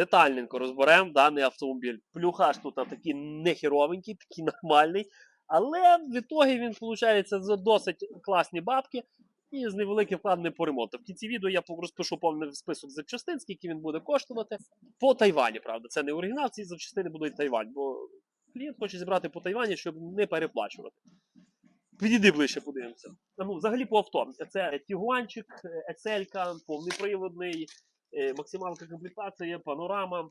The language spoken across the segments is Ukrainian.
детальненько розберемо даний автомобіль. Плюхаш тут такий нехеровенький, такий нормальний. Але в ітогі він виходить за досить класні бабки і з невеликим вкладенням по ремонту. В кінці відео я розпишу повний список запчастин, скільки він буде коштувати. По Тайвані, правда. Це не оригінал, ці запчастини будуть Тайвань, бо клієнт хоче зібрати по Тайвані, щоб не переплачувати. Підійди ближче, подивимося. Ну, взагалі по авто. Це Тігуанчик, Ецелька, повноприводний, е, максималка комплектація, панорама,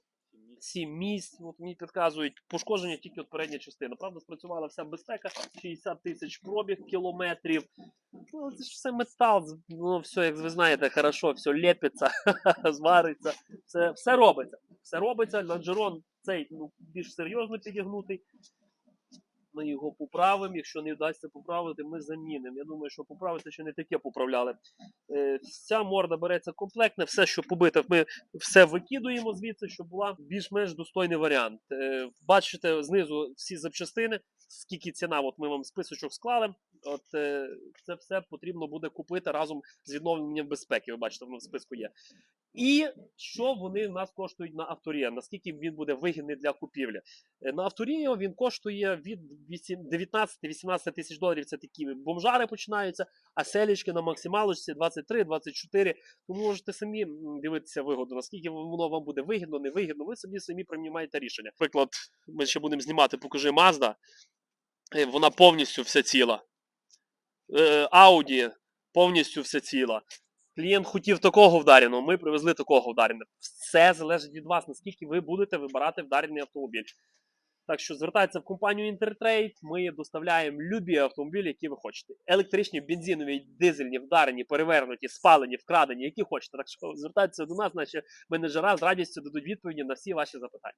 7 місць. От мені підказують пошкодження тільки от передня частина. Правда, спрацювала вся безпека, 60 тисяч пробіг кілометрів. Ну, це ж все метал, ну все, як ви знаєте, хорошо, все лепиться, звариться, все, все робиться. Все робиться. Лонжерон цей ну, більш серйозно підігнутий. Ми його поправимо. Якщо не вдасться поправити, ми замінимо. Я думаю, що поправити ще не таке поправляли. Е, Ця морда береться комплектне, все, що побите, ми все викидуємо звідси, щоб була більш-менш достойний варіант. Е, Бачите знизу всі запчастини, скільки ціна, от ми вам списочок склали. От е, це все потрібно буде купити разом з відновленням безпеки. Ви бачите, воно в списку є. І що вони в нас коштують на авторія? Наскільки він буде вигідний для купівлі? Е, На авторія він коштує від 19-18 тисяч доларів. Це такі бомжари починаються, а селічки на максималочці 23-24. Тому можете самі дивитися вигоду, наскільки воно вам буде вигідно, невигідно. Ви собі самі приймаєте рішення. Наприклад, ми ще будемо знімати, покажи Mazda. Е, Вона повністю вся ціла. Е, Audi повністю вся ціла. Клієнт хотів такого вдареного, ми привезли такого вдареного. Все залежить від вас, наскільки ви будете вибирати вдарений автомобіль. Так що звертайтеся в компанію Інтертрейд, ми доставляємо любі автомобілі, які ви хочете. Електричні, бензинові, дизельні, вдарені, перевернуті, спалені, вкрадені, які хочете. Так що звертайтеся до нас, наші менеджера з радістю дадуть відповіді на всі ваші запитання.